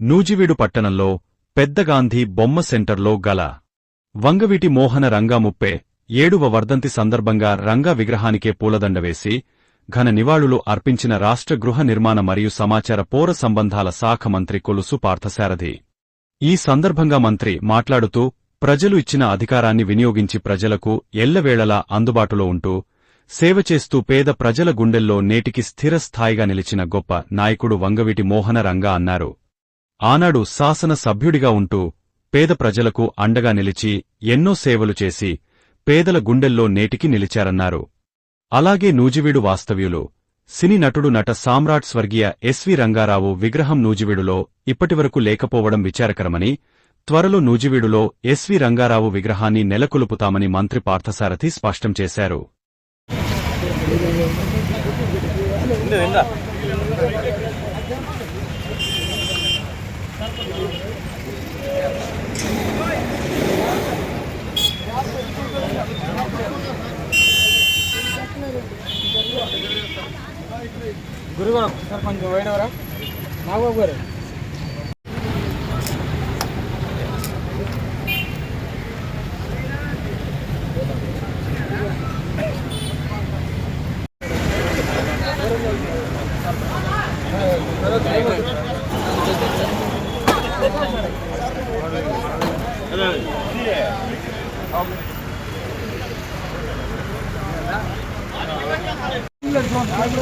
నూజివీడు పట్టణంలో పెద్దగాంధీ బొమ్మ సెంటర్లో గల వంగవీటి మోహన రంగా ముప్పే ఏడువ వర్ధంతి సందర్భంగా రంగా విగ్రహానికే పూలదండ వేసి ఘన నివాళులు అర్పించిన రాష్ట్ర గృహ నిర్మాణ మరియు సమాచార పౌర సంబంధాల శాఖ మంత్రి కొలుసు పార్థసారథి. ఈ సందర్భంగా మంత్రి మాట్లాడుతూ ప్రజలు ఇచ్చిన అధికారాన్ని వినియోగించి ప్రజలకు ఎల్లవేళలా అందుబాటులో ఉంటూ సేవ చేస్తూ పేద ప్రజల గుండెల్లో నేటికి స్థిర స్థాయిగా నిలిచిన గొప్ప నాయకుడు వంగవీటి మోహన రంగా అన్నారు. ఆనాడు శాసన సభ్యుడిగా ఉంటూ పేద ప్రజలకు అండగా నిలిచి ఎన్నో సేవలు చేసి పేదల గుండెల్లో నేటికి నిలిచారన్నారు. అలాగే నూజివీడు వాస్తవ్యులు సినీ నటుడు నట సామ్రాట్ స్వర్గీయ ఎస్వి రంగారావు విగ్రహం నూజివీడులో ఇప్పటివరకు లేకపోవడం విచారకరమని త్వరలో నూజివీడులో ఎస్వి రంగారావు విగ్రహాన్ని నెలకొల్పుతామని మంత్రి పార్థసారథి స్పష్టం చేశారు. గురుగారు సార్ కొంచెం వైడవరా నాగబాబు గారు?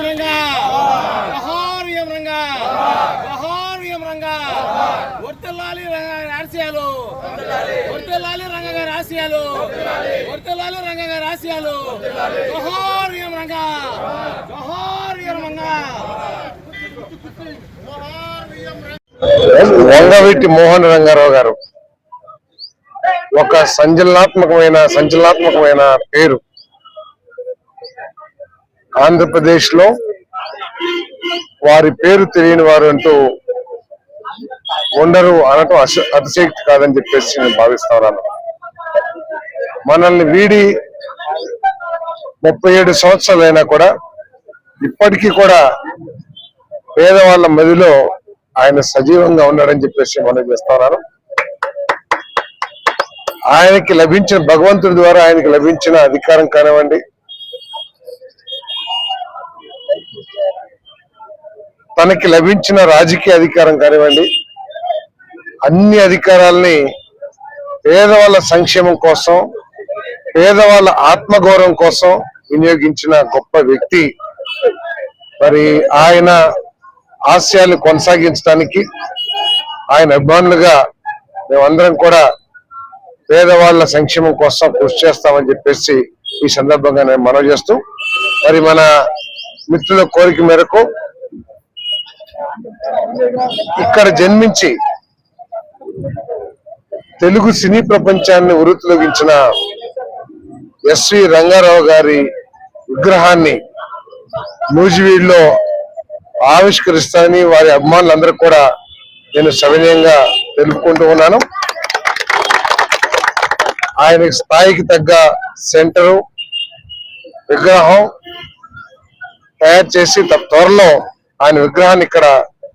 రంగా జహార్యం రంగా జహార్యం రంగా వర్తలాలి రంగా గారి ఆశయాలు వర్తలాలి రంగా గారి ఆశయాలు వర్తలాలి రంగా గారి ఆశయాలు జహార్యం రంగా జహార్యం రంగా వంగవీటి మోహన్ రంగారావు గారు. ఒక సంచలనాత్మకమైన సంచలనాత్మకమైన పేరు. ఆంధ్రప్రదేశ్లో వారి పేరు తెలియని వారు అంటూ ఉండరు అనటం అతిశక్తి కాదని చెప్పేసి నేను భావిస్తున్నాను మనల్ని వీడి ముప్పై ఏడు సంవత్సరాలైనా కూడా ఇప్పటికీ కూడా పేదవాళ్ళ మదిలో ఆయన సజీవంగా ఉన్నాడని చెప్పేసి మనం చేస్తున్నారు ఆయనకి లభించిన భగవంతుడి ద్వారా ఆయనకి లభించిన అధికారం కానివ్వండి. తనకి లభించిన రాజకీయ అధికారం కానివ్వండి. అన్ని అధికారాల్ని పేదవాళ్ళ సంక్షేమం కోసం పేదవాళ్ళ ఆత్మగౌరవం కోసం వినియోగించిన గొప్ప వ్యక్తి. మరి ఆయన ఆశయాలు కొనసాగించడానికి ఆయన అభిమానులుగా మేమందరం కూడా పేదవాళ్ళ సంక్షేమం కోసం కృషి చేస్తామని చెప్పేసి ఈ సందర్భంగా నేను మనవి చేస్తూ మరి మన మిత్రుల కోరిక మేరకు ఇక్కడ జన్మించి తెలుగు సినీ ప్రపంచాన్ని ఉరుతులగించిన ఎస్వి రంగారావు గారి విగ్రహాన్ని నూజివీడులో ఆవిష్కరిస్తానని వారి అభిమానులందరూ కూడా నేను సవినయంగా తెలుపుకుంటూ ఉన్నాను. ఆయన స్థాయికి తగ్గ సెంటరు విగ్రహం తయారు చేసి త్వరలో ఆయన విగ్రహాన్ని ఇక్కడ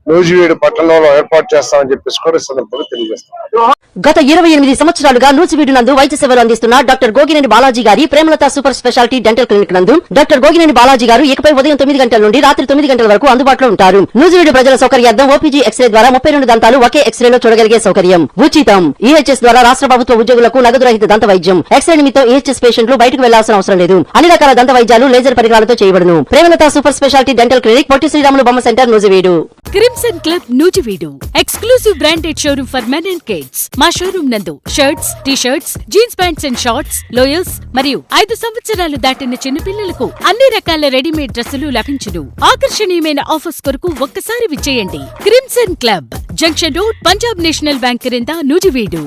నూజివీడు పట్టణంలో ఏర్పాటు చేస్తామని చెప్పేసి కూడా సందర్భంగా తెలియజేస్తాను గత ఇరవై ఎనిమిది సంవత్సరాలుగా నూచివీడు నందు వైద్య సేవలు అందిస్తున్న డాక్టర్ గోగినేని బాలాజీ గారి Premalatha super speciality dental clinic నందు డాక్టర్ గోగినేని బాలాజీ గారు ఇకపై ఉదయం తొమ్మిది గంటల నుండి రాత్రి తొమ్మిది గంటల వరకు అందుబాటులో ఉంటారు. నూజివీడు ప్రజల సౌకర్యార్థం ఓపీజీ ఎక్స్రే ద్వారా ముప్పై రెండు దంతాలు ఒకే ఎక్స్రేలో చూడగలిగే సౌకర్యం. ఉచితం. ఈహెచ్ఎస్ ద్వారా రాష్ట్ర ప్రభుత్వ ఉద్యోగులకు నగదు రహిత దంత వైద్యం. ఎక్స్రే నిమిత్తం ఈహెచ్ఎస్ పేషెంట్లు బయటకు వెళ్ళాల్సిన అవసరం లేదు. అన్ని రకాల దంత వైద్యాలు లేజర్ పరికరాలతో చేయబడును. Premalatha super speciality dental clinic Potti Sriramulu బొమ్మ సెంటర్ నూజివీడు. క్రిమి Crimson Club Nuzvid exclusive branded showroom for men and kids మా షోరూమ్ నందు shirts T shirts jeans pants and shorts lowers మరియు ఐదు సంవత్సరాలు దాటిన చిన్నపిల్లలకు అన్ని రకాల రెడీమేడ్ డ్రెస్సులు లభించును. ఆకర్షణీయమైన ఆఫర్స్ కొరకు ఒక్కసారి విచ్చేయండి. Crimson Club junction road Punjab National Bank క్రింద Nuzvid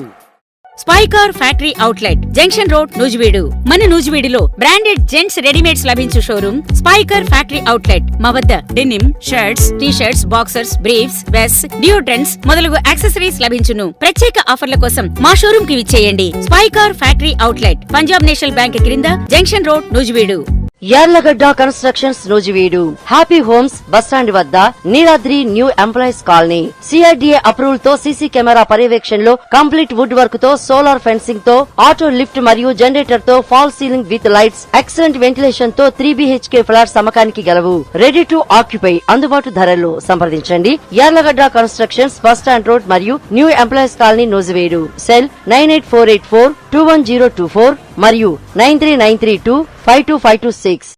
Spykar factory outlet junction road Nuzvid. మన నూజివీడులో బ్రాండెడ్ జెంట్స్ రెడీమేడ్స్ లభించు షోరూమ్ స్పైకర్ ఫ్యాక్టరీ అవుట్లెట్. మా వద్ద denim shirts T shirts boxers briefs వెస్ deodorants మొదలగు యాక్సెసరీస్ లభించును. ప్రత్యేక ఆఫర్ల కోసం మా షోరూమ్కి విచ్చేయండి. Spykar factory outlet Punjab National Bank క్రింద junction road Nuzvid. Yarlagadda constructions Nuzvid happy homes bus stand వద్ద Neeladri new employees colony. CRDA అప్రూవల్తో CC camera పర్యవేక్షణలో కంప్లీట్ వుడ్ వర్క్తో సోలార్ ఫెన్సింగ్తో ఆటో లిఫ్ట్ మరియు జనరేటర్తో fall ceiling with lights excellent వెంటిలేషన్తో three BHK flat సమకానికి గలవు. Ready to occupy అందుబాటు ధరలు సంప్రదించండి. Yarlagadda constructions bus stand road మరియు new employees colony Nuzvid cell nine eight four eight four two one zero two four. మరియు nine three nine three two five two five two six.